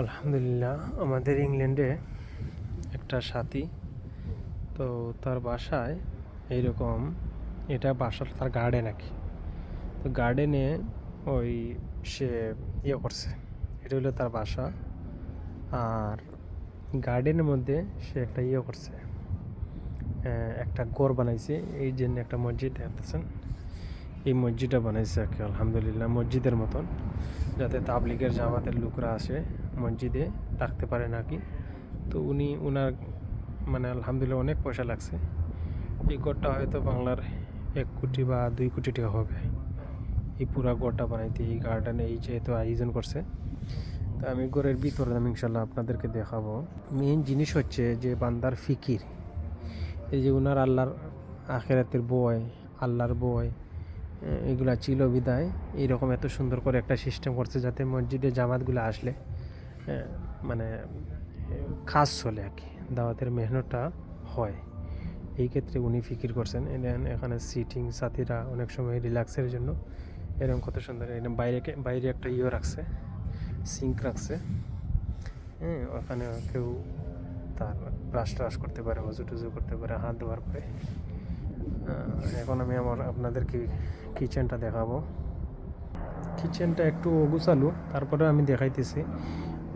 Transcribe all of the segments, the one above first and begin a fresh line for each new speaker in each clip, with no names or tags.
আলহামদুলিল্লাহ, আমাদের ইংল্যান্ডে একটা সাথী, তো তার বাসায় এইরকম, এটা বাসার, তার গার্ডেন আর কি তো গার্ডেনে ওই সে ইয়ে করছে, এটা হলো তার বাসা। আর গার্ডেনের মধ্যে সে একটা ইয়ে করছে একটা ঘর বানাইছে, এই জন্য একটা মসজিদ দেখতেছেন। এই মসজিদটা বানাইছে আর কি, আলহামদুলিল্লাহ, মসজিদের মতন। যাতে তাবলিগের জামাতের লোকরা আসে মসজিদে, থাকতে পারে নাকি। তো উনি, উনার মানে আলহামদুলিল্লাহ অনেক পয়সা লাগছে। এই গড়টা হয়তো বাংলার এক কোটি বা দুই কোটি টাকা হবে। এই পুরা গড়টা বানাইতে, এই গার্ডেনে এই যেহেতু আয়োজন করছে। তো আমি গড়ের ভিতরে আমি ইনশাল্লাহ আপনাদেরকে দেখাবো। মেইন জিনিস হচ্ছে যে বান্দার ফিকির। এই যে উনার আল্লাহর আখেরাতের বয়, আল্লাহর বয় এগুলা ছিল বিদায়। এইরকম এত সুন্দর করে একটা সিস্টেম করছে যাতে মসজিদে জামাতগুলো আসলে মানে খাস চলে আর কি, দাওয়াতের মেহনতটা হয়। এই ক্ষেত্রে উনি ফিকির করছেন। এখানে সিটিং সাথীরা অনেক সময় রিল্যাক্সের জন্য এরকম কত সুন্দর এখানে বাইরে বাইরে একটা ইয়ে রাখছে সিঙ্ক রাখছে। হ্যাঁ ওখানে কেউ তার ব্রাশ ট্রাশ করতে পারে মজু টুজু করতে পারে, হাত ধোয়ার পরে। এখন আমি আমার আপনাদেরকে কিচেনটা দেখাবো। কিচেনটা একটু অগুছালু তারপরে আমি দেখাইতেছি।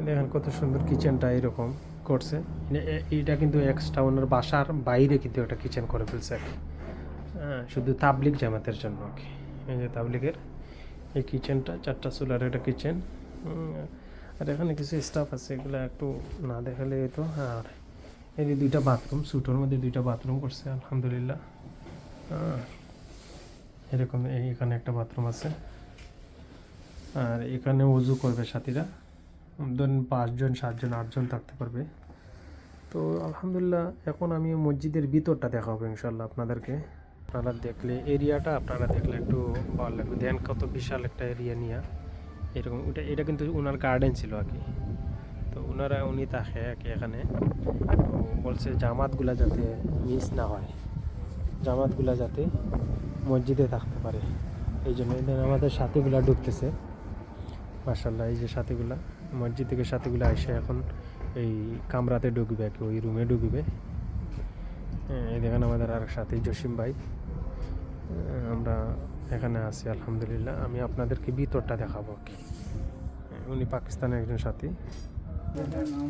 দেখেন কত সুন্দর কিচেনটা এরকম করছে। এ- এ- কিন্তু এক্সট্রা ওনার বাসার বাইরে কিন্তু একটা কিচেন করে ফেলছে আর হ্যাঁ, শুধু তাবলিক জামাতের জন্য আর কি। এই যে তাবলিগের এই কিচেনটা চারটা চুলার একটা কিচেন আর এখানে কিছু স্টাফ আছে এগুলো একটু না দেখালে তো আর এই যে দুইটা বাথরুম সুটোর মধ্যে দুইটা বাথরুম করছে আলহামদুলিল্লাহ। এরকম এখানে একটা বাথরুম আছে। আর এখানে উজু করবে সাথীরা। ধরেন পাঁচজন, সাতজন, আটজন থাকতে পারবে। তো আলহামদুলিল্লাহ, এখন আমি মসজিদের ভিতরটা দেখাবো ইনশাল্লাহ আপনাদেরকে। আপনারা দেখলে এরিয়াটা, আপনারা দেখলে একটু ভালো লাগবে। দেন কত বিশাল একটা এরিয়া নিয়ে। এরকম, ওটা এটা কিন্তু ওনার গার্ডেন ছিল আর কি। তো ওনারা উনি থাকে এখানে। বলছে জামাতগুলা যাতে মিস না হয়। জামাতগুলা যাতে মসজিদে থাকতে পারে। এই জন্য এদের আমাদের সাথীগুলা ঢুকতেছে। মার্শাল্লাহ এই যে সাথীগুলা মসজিদ থেকে সাথীগুলা এসে এখন এই কামরাতে ঢুকবে কি ওই রুমে ঢুকবে। হ্যাঁ, এই দেখেন আমাদের আর সাথী জসিম ভাই। আমরা এখানে আছি আলহামদুলিল্লাহ। আমি আপনাদেরকে ভিতরটা দেখাবো কি। হ্যাঁ, উনি পাকিস্তানের একজন সাথী।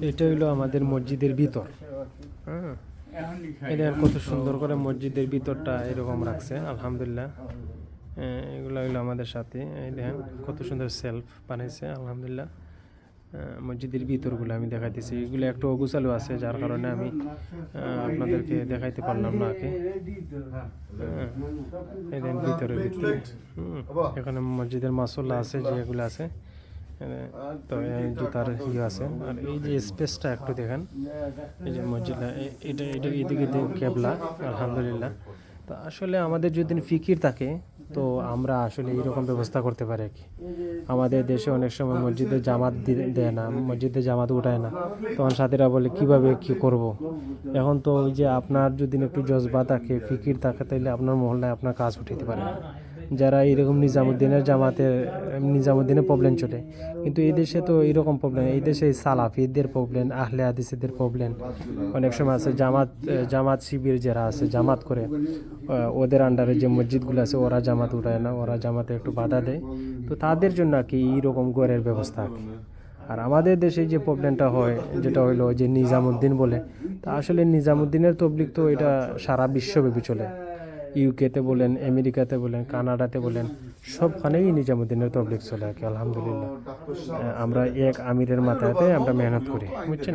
এটা হইল আমাদের মসজিদের ভিতর। হ্যাঁ দেখেন কত সুন্দর করে মসজিদের ভিতরটা এরকম রাখছে, আলহামদুলিল্লাহ। এগুলো হইল আমাদের সাথে, এই দেখেন, কত সুন্দর সেলফ বানাইছে, আলহামদুলিল্লাহ। মসজিদের ভিতরগুলো আমি দেখাইতেছি। এগুলো একটু অগুচালু আছে, যার কারণে আমি আপনাদেরকে দেখাইতে পারলাম না আগে। দেখেন ভিতরে। ভিতরে এখানে মসজিদের মাসল্লা আছে, যেগুলো আছে। তো এই জুতার ইয়ে আছে। আর এই যে স্পেসটা একটু দেখেন। এই যে মসজিদটা এটা এটা এদিকে দিয়ে কেবলা আলহামদুলিল্লাহ। তো আসলে আমাদের যদি ফিকির থাকে তো আমরা আসলে এইরকম ব্যবস্থা করতে পারি আর কি। আমাদের দেশে অনেক সময় মসজিদে জামাত দেয় না মসজিদে জামাত উঠায় না। তখন সাথীরা বলে কীভাবে কি করব। এখন তো ওই যে আপনার যদি একটু জজবা থাকে ফিকির থাকে তাহলে আপনার মহল্লায় আপনার কাজ উঠাইতে পারে যারা এরকম নিজামুদ্দিনের জামাতে নিজামুদ্দিনের প্রবলেম চলে কিন্তু এই দেশে তো এইরকম প্রবলেম এই দেশে সালাফিদের প্রবলেম আহলে হাদিসেদের প্রবলেম অনেক সময় আছে জামাত জামাত শিবির যারা আছে, জামাত করে ওদের আন্ডারে যে মসজিদগুলো আছে, ওরা জামাত উঠায় না, ওরা জামাতে একটু বাধা দেয়। তো তাদের জন্য আর কি এইরকম গড়ের ব্যবস্থা আর কি। আর আমাদের দেশে যে প্রবলেমটা হয়, যেটা হইল যে নিজামুদ্দিন বলে, তা আসলে নিজামুদ্দিনের তবলিক তো এটা সারা বিশ্বব্যাপী চলে। ইউকেতে বলেন আমেরিকাতে বলেন কানাডাতে বলেন, সবখানেই নিজামুদ্দিনের তবলিক চলে আর কি, আলহামদুলিল্লাহ। আমরা এক আমিরের মাথাতে আমরা মেহনত করি, বুঝছেন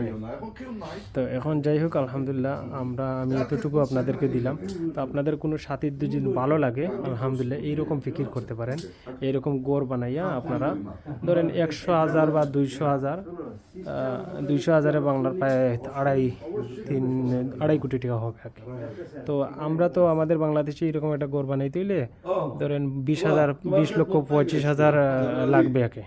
তো এখন যাই হোক, আলহামদুলিল্লাহ, আমরা, আমি এতটুকু আপনাদেরকে দিলাম। তো আপনাদের কোনো সাথীর যদি ভালো লাগে, আলহামদুলিল্লাহ, এইরকম ফিকির করতে পারেন, এইরকম গোর বানাইয়া আপনারা, ধরেন একশো হাজার বা দুইশো হাজার দুইশো হাজারে বাংলার প্রায় আড়াই, তিন, আড়াই কোটি টাকা হবে আর কি। তো আমরা তো আমাদের বাংলাদেশে এরকম একটা গোর বানাইতে হইলে ধরেন বিশ হাজার বিশ লক্ষ পঁচিশ হাজার লাগবে আর কি